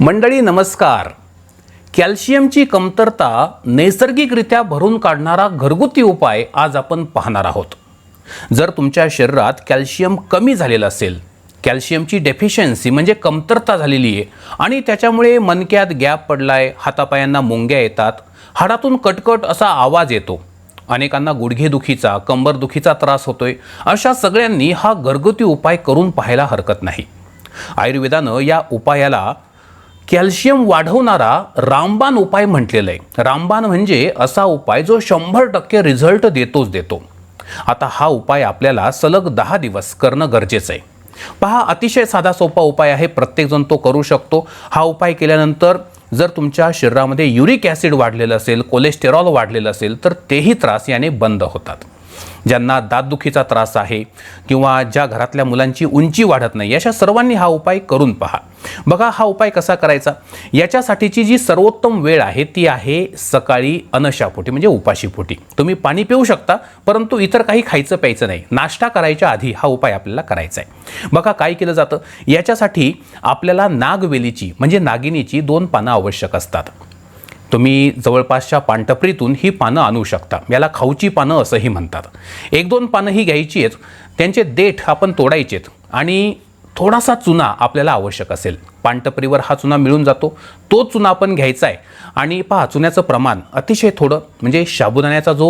मंडळी नमस्कार. कॅल्शियमची कमतरता नैसर्गिकरित्या भरून काढणारा घरगुती उपाय आज आपण पाहणार आहोत. जर तुमच्या शरीरात कॅल्शियम कमी झालेलं असेल कॅल्शियमची डेफिशियन्सी म्हणजे कमतरता झालेली आहे आणि त्याच्यामुळे मनक्यात गॅप पडलाय हातापायांना मुंग्या येतात हाडातून कटकट असा आवाज येतो अनेकांना गुडघेदुखीचा कंबरदुखीचा त्रास होतोय अशा सगळ्यांनी हा घरगुती उपाय करून पाहायला हरकत नाही. आयुर्वेदानं या उपायाला कॅल्शियम वाढवणारा रामबाण उपाय म्हटलेला आहे रामबाण म्हणजे असा उपाय जो शंभर टक्के रिझल्ट देतोच देतो. आता हा उपाय आपल्याला सलग दहा दिवस करणं गरजेचं आहे पहा अतिशय साधा सोपा उपाय आहे प्रत्येकजण तो करू शकतो. हा उपाय केल्यानंतर जर तुमच्या शरीरामध्ये युरिक ॲसिड वाढलेलं असेल कोलेस्टेरॉल वाढलेलं असेल तर तेही त्रास याने बंद होतात. ज्यांना दातदुखीचा त्रास आहे किंवा ज्या घरातल्या मुलांची उंची वाढत नाही अशा सर्वांनी हा उपाय करून पहा. बघा हा उपाय कसा करायचा? याच्यासाठीची जी सर्वोत्तम वेळ आहे ती आहे सकाळी अनशापोटी म्हणजे उपाशीपोटी. तुम्ही पाणी पिऊ शकता परंतु इतर काही खायचं प्यायचं नाही. नाश्ता करायच्या आधी हा उपाय आपल्याला करायचा आहे बघा काय केलं जातं? याच्यासाठी आपल्याला नागवेलीची म्हणजे नागिनीची दोन पानं आवश्यक असतात. तुम्ही जवळपासच्या पानटपरीतून ही पानं आणू शकता. याला खाऊची पानं असंही म्हणतात. एक दोन पानं ही घ्यायची आहेत. त्यांचे देठ आपण तोडायचेत. आणि थोडासा चुना आपल्याला आवश्यक असेल. पानटपरीवर हा चुना मिळून जातो. तो चुना आपण घ्यायचा आहे. आणि पहा चुन्याचं प्रमाण अतिशय थोडं म्हणजे साबुदाण्याचा जो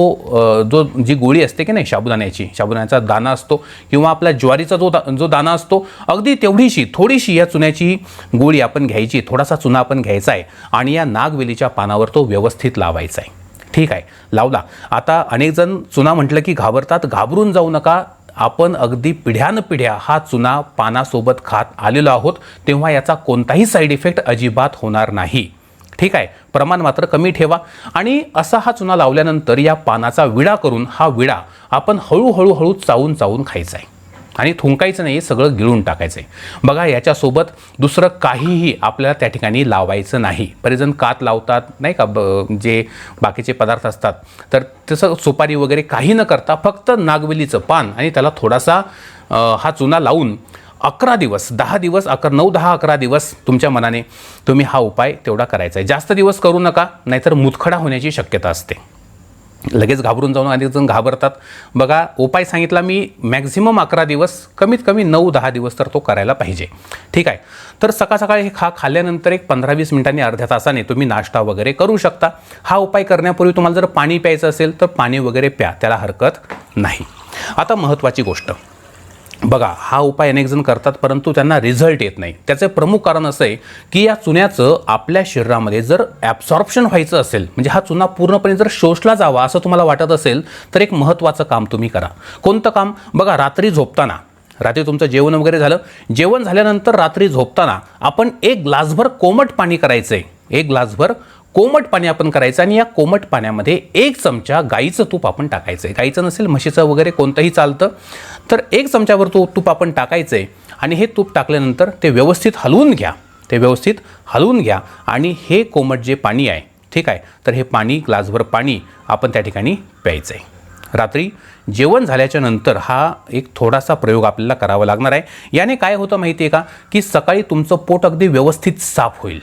जो जी गोळी असते की नाही साबुदाण्याची साबुदाण्याचा दाना असतो किंवा आपला ज्वारीचा जो दा जो दाना असतो अगदी तेवढीशी थोडीशी या चुन्याची गोळी आपण घ्यायची थोडासा चुना आपण घ्यायचा आहे आणि या नागवेलीच्या पानावर तो व्यवस्थित लावायचा आहे. ठीक आहे? लावला. आता अनेक जण चुना म्हटलं की घाबरतात घाबरून जाऊ नका. आपण अगदी पिढ्यानपिढ्या हा चुना पानासोबत खात आलेलो आहोत तेव्हा याचा कोणताही साईड इफेक्ट अजिबात होणार नाही. ठीक आहे? प्रमाण मात्र कमी ठेवा. आणि असा हा चुना लावल्यानंतर या पानाचा विडा करून हा विडा आपण हळूहळू हळू चावून चावून खायचा आहे. आणि थुंकायचं नाही सगळं गिळून टाकायचं आहे. बघा याच्यासोबत दुसरं काहीही आपल्याला त्या ठिकाणी लावायचं नाही. बरेचजण कात लावतात नाही का? ब जे बाकीचे पदार्थ असतात. तर तसं सुपारी वगैरे काही न करता फक्त नागवेलीचं पान आणि त्याला थोडासा हा चुना लावून अकरा दिवस दहा दिवस अकरा नऊ दहा अकरा दिवस तुमच्या मनाने तुम्ही हा उपाय तेवढा करायचा आहे. जास्त दिवस करू नका नाहीतर मुतखडा होण्याची शक्यता असते. लगेच घाबरून जाऊन अनेक जण घाबरतात. बघा उपाय सांगितला मी मॅक्झिमम अकरा दिवस कमीत कमी नऊ दहा दिवस तर तो करायला पाहिजे. ठीक आहे? तर सकाळ सकाळी हे खा खाल्ल्यानंतर एक पंधरा वीस मिनिटांनी अर्ध्या तासाने तुम्ही नाश्ता वगैरे करू शकता. हा उपाय करण्यापूर्वी तुम्हाला जर पाणी प्यायचं असेल तर पाणी वगैरे प्या. त्याला हरकत नाही. आता महत्त्वाची गोष्ट. बघा हा उपाय अनेक जण करतात परंतु त्यांना रिझल्ट येत नाही. त्याचे प्रमुख कारण असं आहे की या चुन्याचं आपल्या शरीरामध्ये जर ॲब्सॉर्प्शन व्हायचं असेल म्हणजे हा चुना पूर्णपणे जर शोषला जावा असं तुम्हाला वाटत असेल तर एक महत्त्वाचं काम तुम्ही करा. कोणतं काम? बघा रात्री झोपताना. रात्री तुमचं जेवण वगैरे झालं. जेवण झाल्यानंतर रात्री झोपताना आपण एक ग्लासभर कोमट पाणी करायचं आहे एक ग्लासभर कोमट पाणी आपण करायचं आणि या कोमट पाण्यामध्ये एक चमचा गाईचं तूप आपण टाकायचं आहे गाईचं नसेल म्हशीचं वगैरे कोणतंही चालतं तर एक चमच्यावर तो तूप आपण टाकायचं आहे आणि हे तूप टाकल्यानंतर ते व्यवस्थित हलवून घ्या. ते व्यवस्थित हलवून घ्या आणि हे कोमट जे पाणी आहे ठीक आहे तर हे पाणी ग्लासभर पाणी आपण त्या ठिकाणी प्यायचं आहे रात्री जेवण झाल्याच्यानंतर हा एक थोडासा प्रयोग आपल्याला करावा लागणार आहे. याने काय होतं माहिती आहे का? की सकाळी तुमचं पोट अगदी व्यवस्थित साफ होईल.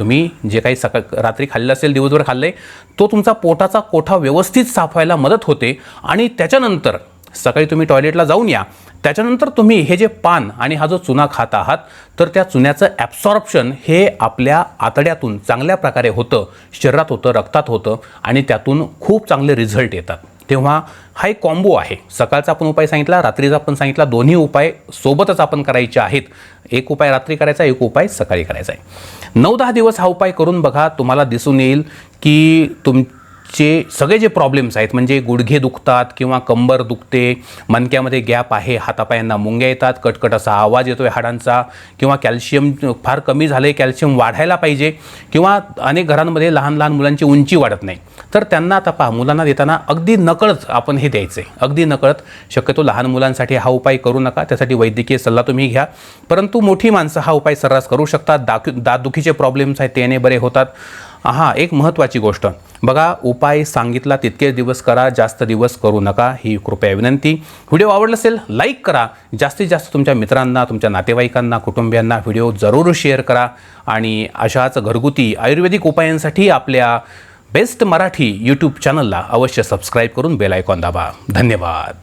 तुम्ही जे काही सकाळ रात्री खाल्लं असेल दिवसभर खाल्लं आहे तो तुमचा पोटाचा कोठा व्यवस्थित साफ व्हायला मदत होते आणि त्याच्यानंतर सकाळी तुम्ही टॉयलेटला जाऊन या. त्याच्यानंतर तुम्ही हे जे पान आणि हा जो चुना खात आहात तर त्या चुन्याचं ॲब्सॉर्प्शन हे आपल्या आतड्यातून चांगल्या प्रकारे होतं शरीरात होतं रक्तात होतं आणि त्यातून खूप चांगले रिझल्ट येतात. तेव्हा हा एक कॉम्बो आहे. सकाळचा आपण उपाय सांगितला रात्रीचा आपण सांगितला दोन्ही उपाय सोबतच आपण करायचे आहेत. एक उपाय रात्री करायचा एक उपाय सकाळी करायचा आहे. नऊ दहा दिवस हा उपाय करून बघा तुम्हाला दिसून येईल की तुमचे सगळे जे प्रॉब्लेम्स आहेत म्हणजे गुडघे दुखतात किंवा कंबर दुखते मणक्यामध्ये गॅप आहे हातापायांना मुंग्या येतात कटकट असा आवाज येतोय हाडांचा किंवा कॅल्शियम फार कमी झालं आहे कॅल्शियम वाढायला पाहिजे किंवा अनेक घरांमध्ये लहान लहान मुलांची उंची वाढत नाही. तर त्यांना आता पहा मुलांना देताना अगदी नकळत आपण हे द्यायचे अगदी नकळत. शक्यतो लहान मुलांसाठी हा उपाय करू नका त्यासाठी वैद्यकीय सल्ला तुम्ही घ्या. परंतु मोठी माणसं हा उपाय सर्रास करू शकतात. दाखू दातदुखीचे प्रॉब्लेम्स आहेत त्याने बरे होतात. हां एक महत्त्वाची गोष्ट. बघा उपाय सांगितला तितके दिवस करा जास्त दिवस करू नका ही कृपया विनंती. व्हिडिओ आवडला असेल लाईक करा. जास्तीत जास्त तुमच्या मित्रांना तुमच्या नातेवाईकांना कुटुंबियांना व्हिडिओ जरूर शेअर करा. आणि अशाच घरगुती आयुर्वेदिक उपायांसाठी आपल्या बेस्ट मराठी यूट्यूब चॅनलला अवश्य सबस्क्राईब करून बेल आयकॉन दाबा. धन्यवाद.